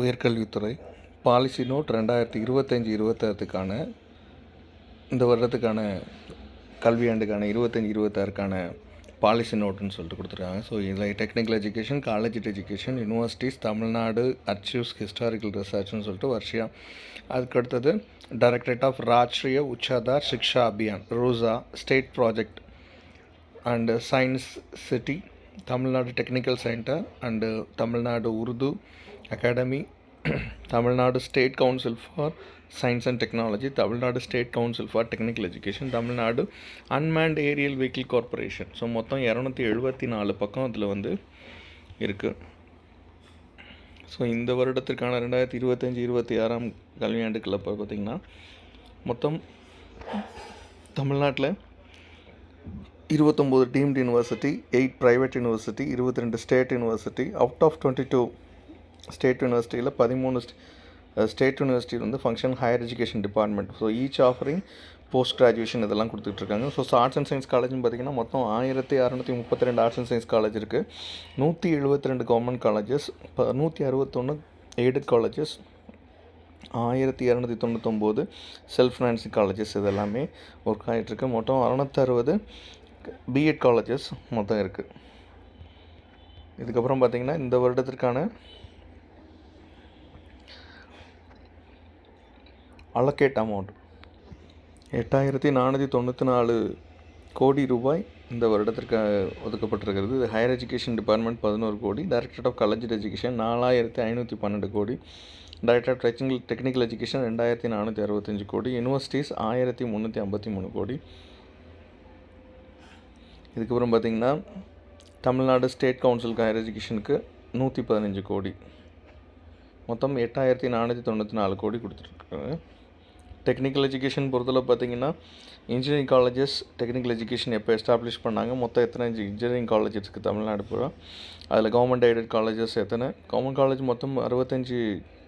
உயர்கல்வித்துறை policy note ரெண்டாயிரத்தி இருபத்தஞ்சி இருபத்தாறுக்கான இந்த வருடத்துக்கான கல்வியாண்டுக்கான இருபத்தஞ்சி இருபத்தாறுக்கான பாலிசி நோட்டுன்னு சொல்லிட்டு கொடுத்துருக்காங்க. ஸோ இதில் technical education college education universities Tamil Nadu archives historical ரிசர்ச்னு சொல்லிட்டு வருஷம் அதுக்கு அடுத்தது directorate of Rashtriya Uchchatar Shiksha Abhiyan RUSA state project and science city Tamil Nadu technical centre and Tamil Nadu Urdu academy Tamil Nadu state council for science and technology Tamil Nadu state council for technical education Tamil Nadu unmanned aerial vehicle corporation so மொத்தம் இரநூத்தி எழுபத்தி நாலு பக்கம் அதில் வந்து இருக்குது so இந்த வருடத்திற்கான ரெண்டாயிரத்தி இருபத்தஞ்சி இருபத்தி ஆறாம் கல்வியாண்டுக்குள்ள பார்த்திங்கன்னா மொத்தம் தமிழ்நாட்டில் இருபத்தொம்போது deemed university eight private university இருபத்தி ரெண்டு state university out of twenty two state யூனிவர்சிட்டியில் பதிமூணு ஸ்டேட் யூனிவர்சிட்டியில் வந்து function higher education department so each offering post graduation இதெல்லாம் கொடுத்துட்ருக்காங்க. ஸோ ஆர்ட்ஸ் அண்ட் சயின்ஸ் காலேஜ்னு பார்த்திங்கன்னா மொத்தம் ஆயிரத்தி அறநூற்றி முப்பத்தி ரெண்டு ஆர்ட்ஸ் அண்ட் சயின்ஸ் காலேஜ் இருக்குது நூற்றி எழுபத்தி ரெண்டு கவர்மெண்ட் காலேஜஸ் நூற்றி அறுபத்தொன்று எய்டட் காலேஜஸ் ஆயிரத்தி இரநூத்தி தொண்ணூத்தொம்போது செல்ஃப் ஃபினான்சிங் காலேஜஸ் இது எல்லாமே ஒர்க் ஆகிட்டுருக்கு மொத்தம் அறநூற்றறுபது பிஎட் காலேஜஸ் மொத்தம் இருக்குது இதுக்கப்புறம் பார்த்திங்கன்னா இந்த வருடத்திற்கான அலோகேட் அமௌண்ட் எட்டாயிரத்தி நானூற்றி தொண்ணூற்றி நாலு கோடி ரூபாய் இந்த வருடத்திற்கு ஒதுக்கப்பட்டிருக்கிறது. இது ஹையர் எஜுகேஷன் டிபார்ட்மெண்ட் பதினோரு கோடி டைரக்டரேட் ஆஃப் காலேஜ் எஜுகேஷன் நாலாயிரத்தி ஐநூற்றி பன்னெண்டு கோடி director of technical technical education ரெண்டாயிரத்தி நானூற்றி அறுபத்தஞ்சு கோடி யூனிவர்சிட்டிஸ் ஆயிரத்தி முந்நூற்றி ஐம்பத்தி மூணு கோடி இதுக்கப்புறம் பார்த்திங்கன்னா தமிழ்நாடு ஸ்டேட் கவுன்சில் ஹையர் எஜுகேஷனுக்கு நூற்றி பதினஞ்சு கோடி. மொத்தம் எட்டாயிரத்தி நானூற்றி தொண்ணூற்றி நாலு கோடி கொடுத்துருக்காங்க டெக்னிக்கல் எஜுகேஷன் பொறுத்தளவு பார்த்தீங்கன்னா இன்ஜினியரிங் காலேஜஸ் டெக்னிக்கல் எஜுகேஷன் எப்போ எஸ்டாப்ளிஷ் பண்ணாங்க? மொத்தம் எத்தனை இன்ஜினியரிங் காலேஜ் இருக்குது தமிழ்நாடு பூரா? அதில் கவர்மெண்ட் எய்டட் காலேஜஸ் எத்தனை? கவர்மெண்ட் காலேஜ் மொத்தம் அறுபத்தஞ்சி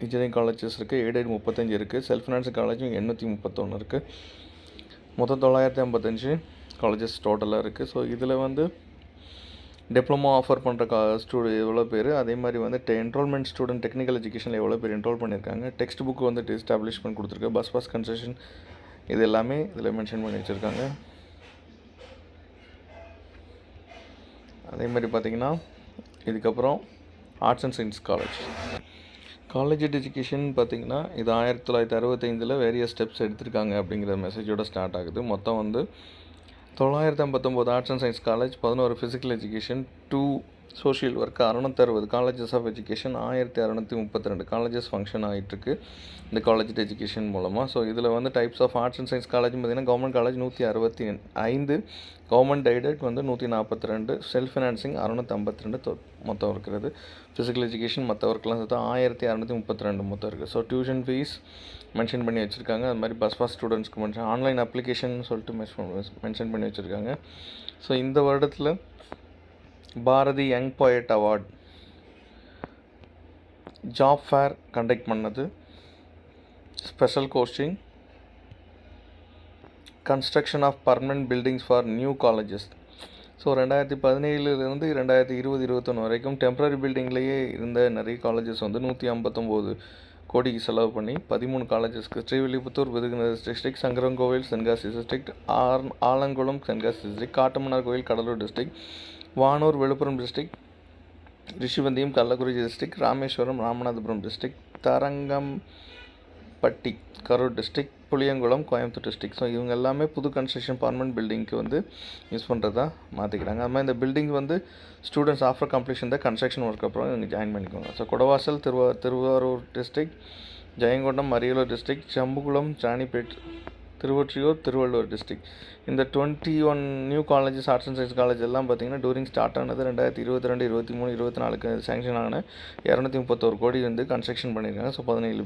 இன்ஜினியரிங் காலேஜஸ் இருக்குது எய்டட் முப்பத்தஞ்சு இருக்குது செல்ஃப் ஃபினான்ஸ் காலேஜும் எண்ணூற்றி முப்பத்தொன்று இருக்குது மொத்தம் தொள்ளாயிரத்தி ஐம்பத்தஞ்சு. காலேஜஸ் டோட்டலாக இருக்குது ஸோ இதில் வந்து டிப்ளமோ ஆஃபர் பண்ணுற கா ஸ்டூடெ எவ்வளோ பேர்? அதே மாதிரி வந்து டெ என்ரோல்மெண்ட் ஸ்டூடெண்ட் டெக்னிக்கல் எஜுகேஷனில் எவ்வளோ பேர் என்ரோல் பண்ணியிருக்காங்க டெக்ஸ்ட் புக் வந்து பண்ணி கொடுத்துருக்கு. பஸ் பாஸ் கன்செஷன் இது எல்லாமே இதில் மென்ஷன் பண்ணி வச்சுருக்காங்க. அதே மாதிரி பார்த்திங்கன்னா இதுக்கப்புறம் arts and science college college education பார்த்திங்கன்னா இது ஆயிரத்தி தொள்ளாயிரத்தி அறுபத்தைந்தில் வேரியஸ் ஸ்டெப்ஸ் எடுத்திருக்காங்க அப்படிங்கிற மெசேஜோட ஸ்டார்ட் ஆகுது. மொத்தம் வந்து தொள்ளாயிரத்தி ஐம்பத்தொம்போது ஆர்ட்ஸ் அண்ட் சயின்ஸ் காலேஜ் பதினோரு physical education two social work அறுநூத்தி அறுபது காலேஜஸ் ஆஃப் எஜுகேஷன் ஆயிரத்தி அறநூற்றி முப்பத்தி ரெண்டு. காலேஜஸ் ஃபங்க்ஷன் ஆகிட்டுருக்கு இந்த காலேஜ் எஜுகேஷன் மூலமாக ஸோ இதில் வந்து types of arts and science college பார்த்திங்கன்னா கவர்மெண்ட் காலேஜ் நூற்றி அறுபத்தி ஐந்து. கவர்மெண்ட் டைடட் வந்து நூற்றி நாற்பத்தி ரெண்டு. செல்ஃப் ஃபினான்சிங் அறநூற்றி ஐம்பத்தி ரெண்டு மொத்தம் இருக்கிறது. ஃபிசிக்கல் எஜுகேஷன் மற்ற ஒர்க்லாம் சேர்த்து ஆயிரத்தி அறநூற்றி முப்பத்தி ரெண்டு மொத்தம் இருக்குது ஸோ டியூஷன் ஃபீஸ் மென்ஷன் பண்ணி வச்சுருக்காங்க. அது மாதிரி பஸ் பாஸ் ஸ்டூடெண்ட்ஸ்க்கு மென்ஷன் ஆன்லைன் அப்ளிகேஷன் சொல்லிட்டு மென்ஷன் பண்ணி வச்சுருக்காங்க. ஸோ இந்த வருடத்தில் Bharathi young poet award job fair conduct பண்ணது. Special coaching construction of permanent buildings for new colleges so ரெண்டாயிரத்தி பதினேழுலேருந்து ரெண்டாயிரத்தி இருபது இருபத்தொன்று வரைக்கும் டெம்பரரி பில்டிங்லேயே இருந்த நிறைய காலேஜஸ் வந்து நூற்றி ஐம்பத்தொம்போது கோடிக்கு செலவு பண்ணி பதிமூணு காலேஜஸ்க்கு Srivilliputhur Virudhunagar district Sankarankovil Tenkasi district R Alangulam Tenkasi district Kattumannar Koil Cuddalore district Vanur Villupuram district Rishivandiyam Kallakurichi district Rameswaram Ramanathapuram district Tharangambadi Karur district Puliyankulam Coimbatore district so இவங்க எல்லாமே புது கன்ஸ்ட்ரக்ஷன் பார்மெண்ட் பில்டிங்க்கு வந்து யூஸ் பண்ணுறதா மாற்றிக்கிறாங்க அது மாதிரி இந்த பில்டிங் வந்து ஸ்டூடெண்ட்ஸ் ஆஃப்டர் கம்ப்ளீஷன் தான் கன்ஸ்ட்ரக்ஷன் ஒர்க் அப்புறம் இவங்க ஜாயின் பண்ணிக்கோங்க so Kudavasal Thiruva Thiruvarur district Jayankondam Ariyalur district Jambukulam Ranipet Thiruvottiyur Thiruvallur district இந்த twenty one new colleges arts and science college எல்லாம் பார்த்திங்கன்னா டூரிங் ஸ்டார்ட் ஆனது ரெண்டாயிரத்தி இருபத்தி ரெண்டு இருபத்தி மூணு இருபத்தி நாலுக்கு சேங்ஷன் ஆன இரநூத்தி முப்பத்தோரு கோடி வந்து கன்ஸ்ட்ரக்ஷன் பண்ணியிருக்காங்க. ஸோ பதினேழு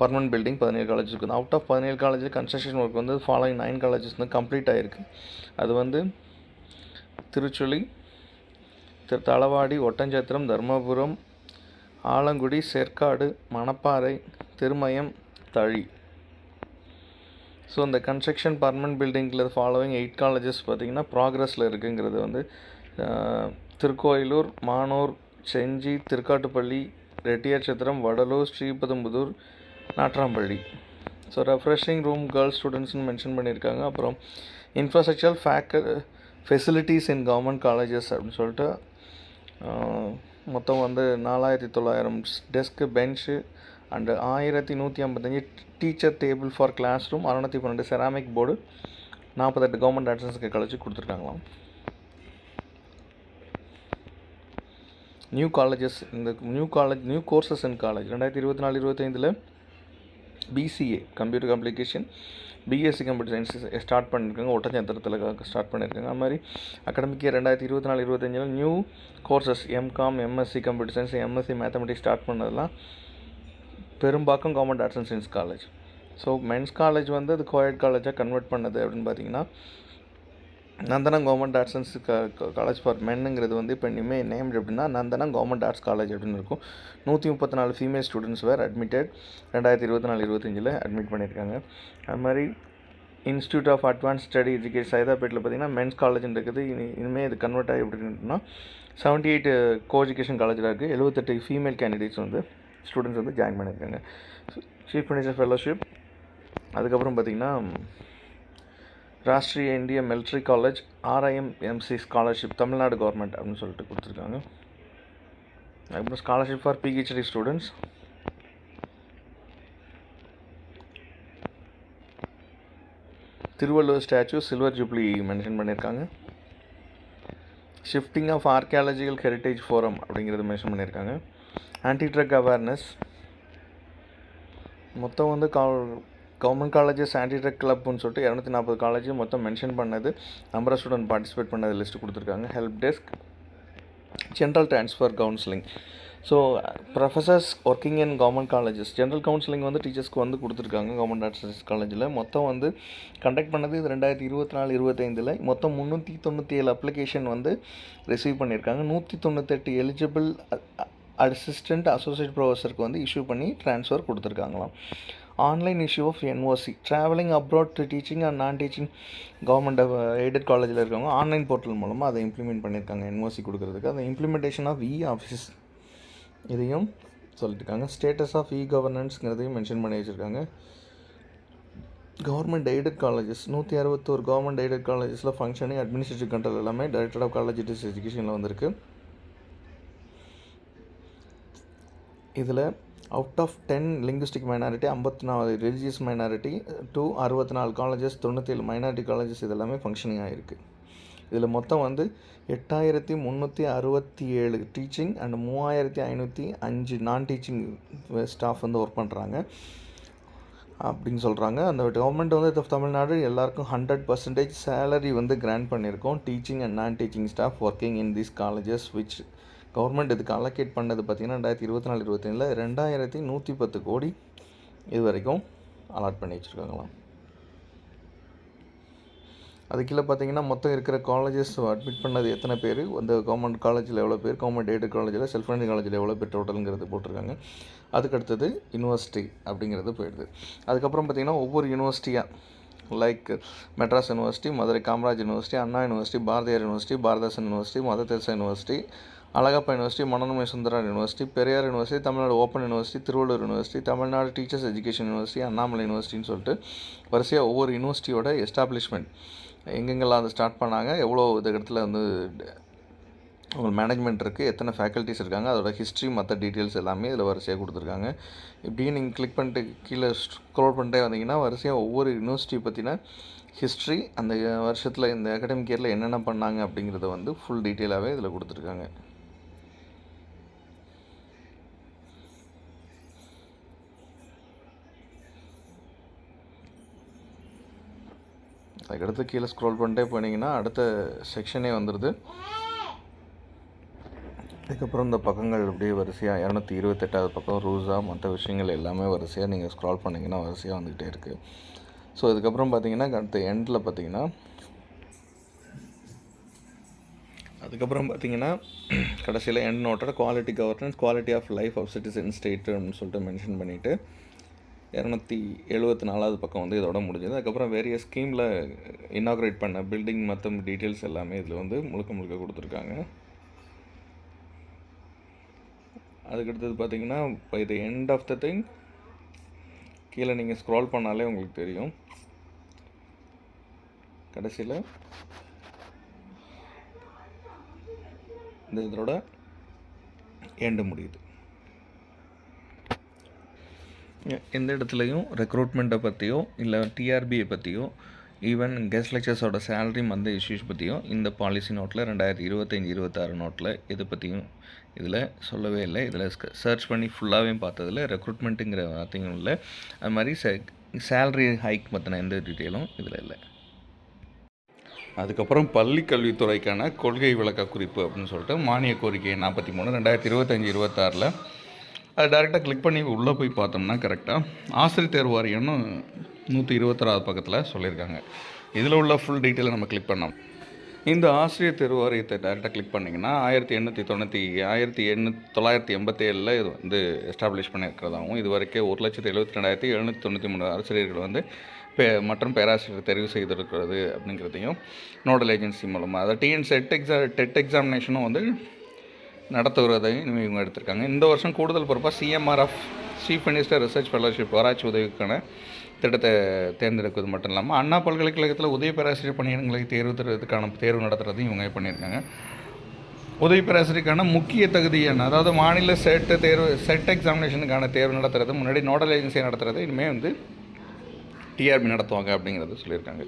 பர்மனன்ட் பில்டிங் பதினேழு காலேஜ் இருக்குது. அவுட் ஆஃப் பதினேழு காலேஜில் கன்ஸ்ட்ரக்ஷன் ஒர்க் வந்து ஃபாலோயிங் நைன் காலேஜஸ் வந்து கம்ப்ளீட் ஆகிருக்கு அது வந்து திருச்சுழி திரு தளவாடி ஒட்டஞ்சத்திரம் தர்மபுரம் ஆலங்குடி செற்காடு மணப்பாறை திருமயம் தழி. ஸோ இந்த கன்ஸ்ட்ரக்ஷன் பர்மனன்ட் பில்டிங்கில் ஃபாலோவிங் எயிட் காலேஜஸ் பார்த்திங்கன்னா ப்ராக்ரஸில் இருக்குங்கிறது வந்து Thirukoilur Manur Gingee Thirukattupalli Reddiyar Chathiram Vadalur Sriperumbudur Natrampalli so refreshing room girls ஸ்டூடெண்ட்ஸ்னு mention பண்ணியிருக்காங்க. அப்புறம் இன்ஃப்ராஸ்ட்ரக்சர் ஃபேக்க ஃபெசிலிட்டிஸ் இன் கவர்மெண்ட் காலேஜஸ் அப்படின்னு சொல்லிட்டு மொத்தம் வந்து நாலாயிரத்தி தொள்ளாயிரம் டெஸ்க்கு பெஞ்சு அண்டு ஆயிரத்தி நூற்றி ஐம்பத்தஞ்சு teacher table for classroom அறநூற்றி பன்னெண்டு செராமிக் போர்டு நாற்பத்தெட்டு கவர்மெண்ட் ஆட்சன்ஸ்க்கு கழிச்சு கொடுத்துருக்காங்களாம். நியூ காலேஜஸ் இந்த new college new courses in college ரெண்டாயிரத்தி இருபத்தி நாலு இருபத்தைந்தில் BCA computer application BSc computer science start பண்ணியிருக்காங்க ஒட்டஞ்சத்திரத்தில் ஸ்டார்ட் பண்ணியிருக்காங்க அது மாதிரி அகாடமிக் இயர் ரெண்டாயிரத்தி இருபத்தி நாலு இருபத்தஞ்சில் new courses MCom MSc computer science MSc mathematics start பண்ணதெல்லாம் Perumbakkam government arts and science college so men's college வந்து அது கோயட் காலேஜாக கன்வெர்ட் பண்ணது அப்படின்னு பார்த்தீங்கன்னா Nandanam government arts and college for மென்னுங்கிறது வந்து இப்போ இனிமேல் நேம் எப்படின்னா நந்தனம் கவர்மெண்ட் ஆர்ட்ஸ் காலேஜ் அப்படின்னு இருக்கும். நூற்றி முப்பத்தி நாலு ஃபீமேல் ஸ்டூடெண்ட்ஸ் வேர் அட்மிட்டட் ரெண்டாயிரத்தி இருபத்தி நாலு இருபத்தஞ்சில் அட்மிட் பண்ணியிருக்காங்க. அது மாதிரி institute of advance study education சைதாப்பேட்டில் பார்த்தீங்கன்னா மென்ஸ் காலேஜ் இருக்குது. இனி இனிமேல் இது கன்வெர்ட் ஆகி எப்படின்னா செவன்ட்டி எயிட் கோ எஜுகேஷன் காலேஜில் இருக்குது எழுபத்தெட்டு ஃபீமேல் கேண்டிடேட்ஸ் வந்து. ஸ்டூடெண்ட்ஸ் வந்து ஜாயின் பண்ணியிருக்காங்க. சீஃப் மினிஸ்டர் ஃபெலோஷிப் அதுக்கப்புறம் பார்த்திங்கன்னா Rashtriya Indian military college RIMC scholarship Tamil Nadu government அப்படின்னு சொல்லிட்டு கொடுத்துருக்காங்க. அதுக்கப்புறம் scholarship for PhD students Thiruvalluvar statue silver jubilee mention பண்ணியிருக்காங்க. Shifting of archaeological heritage forum அப்படிங்கிறது மென்ஷன் பண்ணியிருக்காங்க. ஆன்டி ட்ரக் அவேர்னஸ் மொத்தம் வந்து கவர்மெண்ட் காலேஜஸ் ஆன்டி ட்ரக் கிளப்னு சொல்லிட்டு இரநூத்தி நாற்பது காலேஜ் மொத்தம் மென்ஷன் பண்ணது நம்பர் ஆஃப் ஸ்டூடெண்ட் பார்ட்டிசிபேட் பண்ணது லிஸ்ட் கொடுத்துருக்காங்க. Help desk general transfer counselling so professors working in government colleges general counselling வந்து டீச்சர்ஸ்க்கு வந்து கொடுத்துருக்காங்க கவர்மெண்ட் ஆர்ட்ஸ் காலேஜில் மொத்தம் வந்து கண்டக்ட் பண்ணது இது ரெண்டாயிரத்தி இருபத்தி நாலு இருபத்தைந்தில் மொத்தம் முந்நூற்றி தொண்ணூற்றி ஏழு அப்ளிகேஷன் வந்து ரிசீவ் பண்ணியிருக்காங்க. நூற்றி தொண்ணூத்தெட்டு எலிஜிபிள் அசிஸ்டண்ட் அசோசியேட் ப்ரொஃபஸருக்கு வந்து இஷ்யூ பண்ணி transfer கொடுத்துருக்காங்களாம். Online issue of NOC travelling abroad teaching and non teaching government aided காலேஜில் இருக்கவங்க ஆன்லைன் போர்ட்டல் மூலமாக அதை இம்ப்ளிமெண்ட் பண்ணியிருக்காங்க என்ஓசி கொடுக்குறதுக்கு. அந்த இம்ப்ளிமெண்டேஷன் ஆஃப் இ ஆஃபீஸ் இதையும் சொல்லிட்டுருக்காங்க. ஸ்டேட்டஸ் ஆஃப் இ கவர்னன்ஸுங்கிறதையும் மென்ஷன் பண்ணி வச்சுருக்காங்க. கவர்மெண்ட் எய்டட் காலேஜஸ் நூற்றி அறுபத்தோரு கவர்மெண்ட் எய்டட் காலேஜஸில் ஃபங்க்ஷனிங் அட்மினிஸ்ட்ரேட்டிவ் கண்ட்ரோல் எல்லாமே டைரக்டர் ஆஃப் காலேஜ் எஜுகேஷனில் வந்திருக்கு. இதில் out of ten linguistic minority ஐம்பத்தி நாலு ரிலிஜியஸ் மைனாரிட்டி டூ அறுபத்தி நாலு காலேஜஸ் தொண்ணூற்றி ஏழு மைனாரிட்டி காலேஜஸ் இதெல்லாமே ஃபங்க்ஷனிங் ஆகிருக்கு இதில் மொத்தம் வந்து எட்டாயிரத்தி முந்நூற்றி அறுபத்தி ஏழு டீச்சிங் அண்ட் மூவாயிரத்தி ஐநூற்றி அஞ்சு நான் டீச்சிங் ஸ்டாஃப் வந்து ஒர்க் பண்ணுறாங்க அப்படின்னு சொல்கிறாங்க அந்த கவர்மெண்ட் வந்து இது தமிழ்நாடு எல்லாருக்கும் ஹண்ட்ரட் பர்சன்டேஜ் சேலரி வந்து கிராண்ட் பண்ணியிருக்கோம். Teaching and non teaching staff working in these colleges which government இதுக்கு அலோகேட் பண்ணது பார்த்திங்கன்னா ரெண்டாயிரத்தி இருபத்தி நாலு இருபத்தேழில் ரெண்டாயிரத்தி நூற்றி பத்து கோடி இது வரைக்கும் அலாட் பண்ணி வச்சுருக்காங்களாம். அது கீழே பார்த்தீங்கன்னா மொத்தம் இருக்கிற காலேஜஸ் அட்மிட் பண்ணது எத்தனை பேர்? அந்த கவர்மெண்ட் காலேஜில் எவ்வளோ பேர்? கவர்மெண்ட் எய்டட் காலேஜில் செல்ஃப் ஃபண்டிங் காலேஜில் எவ்வளோ பேர் டோட்டலுங்கிறது போட்டிருக்காங்க. அதுக்கு அடுத்தது யூனிவர்சிட்டி அப்படிங்கிறது போயிடுது. அதுக்கப்புறம் பார்த்திங்கன்னா ஒவ்வொரு யூனிவர்சிட்டியாக like Madras university Madurai Kamaraj university Anna university Bharathiar university Bharathidasan university mother Teresa university Alagappa university Manonmaniam Sundaranar university Periyar university Tamil Nadu open university Thiruvallur university Tamil Nadu teachers education university Annamalai யூனிவர்சிட்டின்னு சொல்லிட்டு வரிசையாக ஒவ்வொரு யூனிவர்சிட்டியோட establishment எங்கெங்கெல்லாம் அதை start பண்ணாங்க எவ்வளோ இது இடத்துல வந்து உங்கள் மேனேஜ்மெண்ட் இருக்குது எத்தனை ஃபேக்கல்ட்டிஸ் இருக்காங்க அதோட ஹிஸ்ட்ரி மற்ற டீட்டெயில்ஸ் எல்லாமே இதில் வரிசையாக கொடுத்துருக்காங்க. இப்படியே நீங்கள் கிளிக் பண்ணிட்டு கீழே ஸ்க்ரோல் பண்ணிட்டே வந்தீங்கன்னா வரிசையாக ஒவ்வொரு யூனிவர்சிட்டி பற்றின ஹிஸ்ட்ரி அந்த வருஷத்தில் இந்த அகாடமிக் இயரில் என்னென்ன பண்ணாங்க அப்படிங்கிறத வந்து ஃபுல் டீட்டெயிலாகவே இதில் கொடுத்துருக்காங்க. அதுக்கடுத்து கீழே ஸ்க்ரோல் பண்ணிட்டே போனீங்கன்னா அடுத்த செக்ஷனே வந்துடுது அதுக்கப்புறம் இந்த பக்கங்கள் அப்படியே வரிசையாக இரநூத்தி இருபத்தெட்டாவது பக்கம் ரூஸாக மற்ற விஷயங்கள் எல்லாமே வரிசையாக நீங்கள் ஸ்க்ரால் பண்ணிங்கன்னா வரிசையாக வந்துக்கிட்டே இருக்குது ஸோ இதுக்கப்புறம் பார்த்தீங்கன்னா அடுத்த எண்டில் பார்த்தீங்கன்னா அதுக்கப்புறம் பார்த்தீங்கன்னா கடைசியில் end நோட்டோட quality governance quality of life of citizen state அப்படின்னு சொல்லிட்டு மென்ஷன் பண்ணிவிட்டு இரநூத்தி எழுபத்தி நாலாவது பக்கம் வந்து இதோட முடிஞ்சது. அதுக்கப்புறம் வேறிய ஸ்கீமில் இனாக்ரேட் பண்ண பில்டிங் மற்ற டீட்டெயில்ஸ் எல்லாமே இதில் வந்து முழுக்க முழுக்க கொடுத்துருக்காங்க. அதுக்கடுத்தது பார்த்தீங்கன்னா by the end of the thing கீழே நீங்கள் ஸ்க்ரால் பண்ணாலே உங்களுக்கு தெரியும். கடைசியில் இந்த இதோட எண்டு முடியுது. எந்த இடத்துலையும் ரெக்ரூட்மெண்ட்டை பற்றியோ இல்லை டிஆர்பியை பற்றியோ ஈவன் கெஸ்ட் லெக்சர்ஸோட சேலரி மந்த இஷ்யூஸ் பற்றியும் இந்த பாலிசி நோட்டில் ரெண்டாயிரத்தி இருபத்தஞ்சி இருபத்தாறு நோட்டில் இதை பற்றியும் இதில் சொல்லவே இல்லை. இதில் சர்ச் பண்ணி ஃபுல்லாகவே பார்த்ததில் ரெக்ரூட்மெண்ட்டுங்கிற வார்த்தையும் இல்லை. அது மாதிரி சே சேலரி ஹைக் பற்றின எந்த டீட்டெயிலும் இதில் இல்லை. அதுக்கப்புறம் பள்ளி கல்வித்துறைக்கான கொள்கை விளக்க குறிப்பு அப்படின்னு சொல்லிட்டு மானிய கோரிக்கை நாற்பத்தி மூணு ரெண்டாயிரத்தி இருபத்தஞ்சி இருபத்தாறில் அது டேரெக்டாக கிளிக் பண்ணி உள்ளே போய் பார்த்தோம்னா கரெக்டாக ஆசிரியர் தேர்வு வாரியம்னு நூற்றி இருபத்தாறாவது பக்கத்தில் சொல்லியிருக்காங்க. இதில் உள்ள ஃபுல் டீட்டெயிலை நம்ம கிளிக் பண்ணோம் இந்த ஆசிரியர் தேர்வு வாரியத்தை டேரெக்டாக கிளிக் பண்ணிங்கன்னா ஆயிரத்தி எண்ணூற்றி தொண்ணூற்றி ஆயிரத்தி எண்ணூற்றி தொள்ளாயிரத்தி எண்பத்தேழில் இது வந்து எஸ்டாப்ளிஷ் பண்ணியிருக்கிறதாகவும் இது வரைக்கும் ஒரு லட்சத்தி எழுபத்தி ரெண்டாயிரத்தி எழுநூற்றி தொண்ணூற்றி மூணு ஆசிரியர்கள் வந்து பே மற்றும் பேராசிரியர் தெரிவு செய்திருக்கிறது அப்படிங்கிறதையும் நோடல் ஏஜென்சி மூலமாக அதை டிஎன் செட் எக்ஸா டெட் எக்ஸாமினேஷனும் வந்து நடத்துகிறதையும் இவங்க எடுத்திருக்காங்க. இந்த வருஷம் கூடுதல் பொறுப்பாக CMRF chief minister research fellowship ஆராய்ச்சி உதவிக்கான திட்டத்தை தேர்ந்தெடுக்கிறது மட்டும் இல்லாமல் அண்ணா பல்கலைக்கழகத்தில் உதவி பேராசிரியர் பணியிடங்களை தேர்வு தருவதற்கான தேர்வு நடத்துகிறதையும் இவங்க பண்ணியிருக்காங்க. உதவி பேராசிரியருக்கான முக்கிய தகுதி என்ன? அதாவது மாநில செட்டு தேர்வு செட் எக்ஸாமினேஷனுக்கான தேர்வு நடத்துறது முன்னாடி நோடல் ஏஜென்சி நடத்துறது இனிமேல் வந்து டிஆர்பி நடத்துவாங்க அப்படிங்கிறத சொல்லியிருக்காங்க.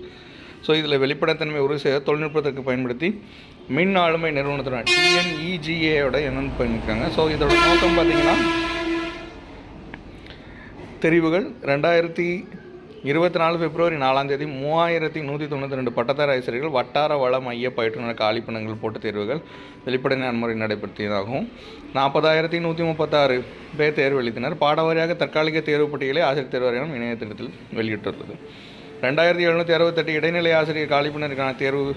ஸோ இதில் வெளிப்படைத்தன்மை உறுதி செய்ய தொழில்நுட்பத்திற்கு பயன்படுத்தி மின் ஆளுமை நிறுவனத்துடன் டிஎன்இஜிஏயோட என்னென்னு பண்ணியிருக்காங்க ஸோ இதோட நோக்கம் பார்த்தீங்கன்னா தெரிவுகள் ரெண்டாயிரத்தி இருபத்தி நாலு பிப்ரவரி நாலாம் தேதி மூவாயிரத்தி நூற்றி தொண்ணூற்றி ரெண்டு பட்டதார ஆசிரியர்கள் வட்டார வள மைய பயிற்றுனர் காலிப்பணங்கள் போட்டு தேர்வுகள் வெளிப்படை நன்முறை நடைபெற்றியதாகவும் நாற்பதாயிரத்தி நூற்றி முப்பத்தாறு பேர் தேர்வு எழுதினர். பாடவாரியாக தற்காலிக தேர்வு பட்டியலை ஆசிரியர் தேர்வாரியம் இணையத்திட்டத்தில் இணையதளத்தில் வெளியிட்டுள்ளது. ரெண்டாயிரத்தி எழுநூற்றி அறுபத்தெட்டு இடைநிலை ஆசிரியர் காலிப்பினருக்கான தேர்வு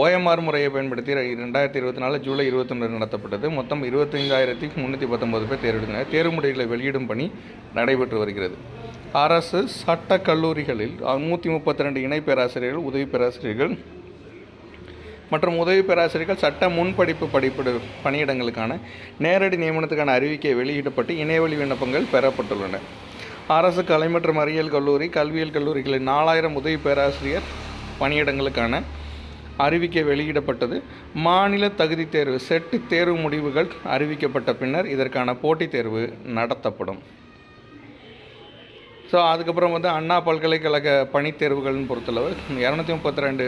ஓஎம்ஆர் முறையை பயன்படுத்தி ரெண்டாயிரத்தி இருபத்தி நாலு ஜூலை இருபத்தொன்று நடத்தப்பட்டது. மொத்தம் இருபத்தைந்தாயிரத்தி முந்நூற்றி பத்தொன்பது பேர் தேர்வெடுத்தனர் தேர்வு முடிவுகளை வெளியிடும் பணி நடைபெற்று வருகிறது. அரசு சட்ட கல்லூரிகளில் நூற்றி முப்பத்தி ரெண்டு இணை பேராசிரியர்கள் உதவி பேராசிரியர்கள் மற்றும் உதவி பேராசிரியர்கள் சட்ட முன்படிப்பு படிப்பு பணியிடங்களுக்கான நேரடி நியமனத்துக்கான அறிவிக்கை வெளியிடப்பட்டு இணையவழி விண்ணப்பங்கள் பெறப்பட்டுள்ளன. அரசு கலை மற்றும் அறிவியல் கல்லூரி கல்வியியல் கல்லூரிகளில் நாலாயிரம் உதவி பேராசிரியர் பணியிடங்களுக்கான அறிவிக்கை வெளியிடப்பட்டது. மாநில தகுதி தேர்வு செட்டு தேர்வு முடிவுகள் அறிவிக்கப்பட்ட பின்னர் இதற்கான போட்டித் தேர்வு நடத்தப்படும். ஸோ அதுக்கப்புறம் வந்து அண்ணா பல்கலைக்கழக பணித்தேர்வுகள்னு பொறுத்தளவு இரநூத்தி முப்பத்தி ரெண்டு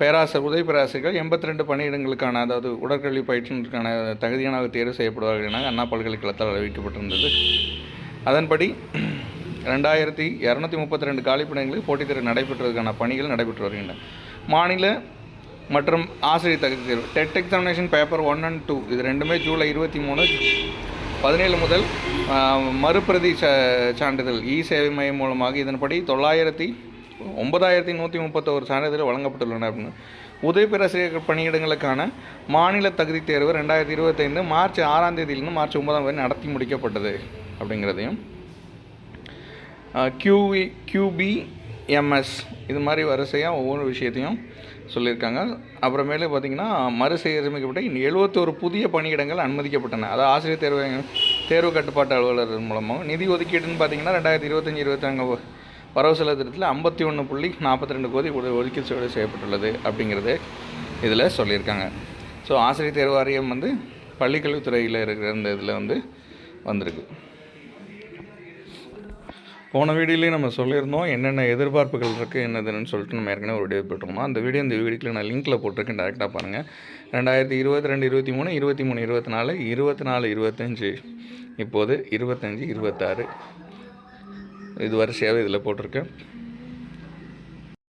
பேராசிரியர் உதவி பேராசிரியர்கள் எண்பத்தி ரெண்டு பணியிடங்களுக்கான அதாவது உடற்கல்வி பயிற்றுனருக்கான தகுதியான தேர்வு செய்யப்படுவார்கள் என அண்ணா பல்கலைக்கழகத்தால் அறிவிக்கப்பட்டிருந்தது. அதன்படி ரெண்டாயிரத்தி இரநூத்தி முப்பத்தி ரெண்டு காலிப்பணிகளில் போட்டித் தேர்வு நடைபெற்றதுக்கான பணிகள் நடைபெற்று வருகின்றன. மாநில மற்றும் ஆசிரியர் தகுதி தேர்வு. TET examination paper one and two. இது ரெண்டுமே ஜூலை இருபத்தி மூணு பதினேழு முதல் மறுபிரதி ச சான்றிதழ். இ சேவை மையம் மூலமாக இதன்படி தொள்ளாயிரத்தி ஒன்பதாயிரத்தி நூற்றி முப்பத்தோரு சான்றிதழ் வழங்கப்பட்டுள்ளன அப்படின்னு. உதவி பணியிடங்களுக்கான மாநில தகுதி தேர்வு ரெண்டாயிரத்தி இருபத்தைந்து மார்ச் ஆறாம் தேதியிலிருந்து மார்ச் ஒன்பதாம் தேதி நடத்தி முடிக்கப்பட்டது அப்படிங்கிறதையும் கியூவி எம்எஸ் இது மாதிரி வரிசையாக ஒவ்வொரு விஷயத்தையும் சொல்லியிருக்காங்க. அப்புறமேலே பார்த்தீங்கன்னா மறுசீரமைக்கப்பட்ட எழுபத்தோரு புதிய பணியிடங்கள் அனுமதிக்கப்பட்டன. அதாவது ஆசிரியர் தேர்வு தேர்வு கட்டுப்பாட்டு அலுவலர் மூலமாக நிதி ஒதுக்கீடுன்னு பார்த்தீங்கன்னா ரெண்டாயிரத்தி இருபத்தஞ்சி இருபத்தாங்க வரவு செலவு திட்டத்தில் ஐம்பத்தி ஒன்று புள்ளி நாற்பத்தி ரெண்டு கோடி ஒதுக்கீடு செய்யப்பட்டுள்ளது அப்படிங்கிறது இதில் சொல்லியிருக்காங்க. ஸோ ஆசிரியர் தேர்வு வாரியம் வந்து பள்ளிக்கல்வித்துறையில் இருக்கிற இந்த இதில் வந்து வந்திருக்கு. போன வீடியோலேயே நம்ம சொல்லியிருந்தோம் என்னென்ன எதிர்பார்ப்புகள் இருக்குது என்னதுன்னு சொல்லிட்டு நம்ம ஏற்கனவே ஒரு வீடியோ போட்டிருந்தோம் அந்த வீடியோ இந்த வீடியோக்கில் நான் லிங்க்கில் போட்டிருக்கேன் டேரெக்டாக பாருங்கள் ரெண்டாயிரத்தி இருபத்தி ரெண்டு இருபத்தி மூணு இருபத்தி மூணு இருபத்தி நாலு இருபத்தி நாலு இருபத்தஞ்சி இப்போது இருபத்தஞ்சி இருபத்தாறு இது வரிசையாகவே இதில் போட்டிருக்கேன்.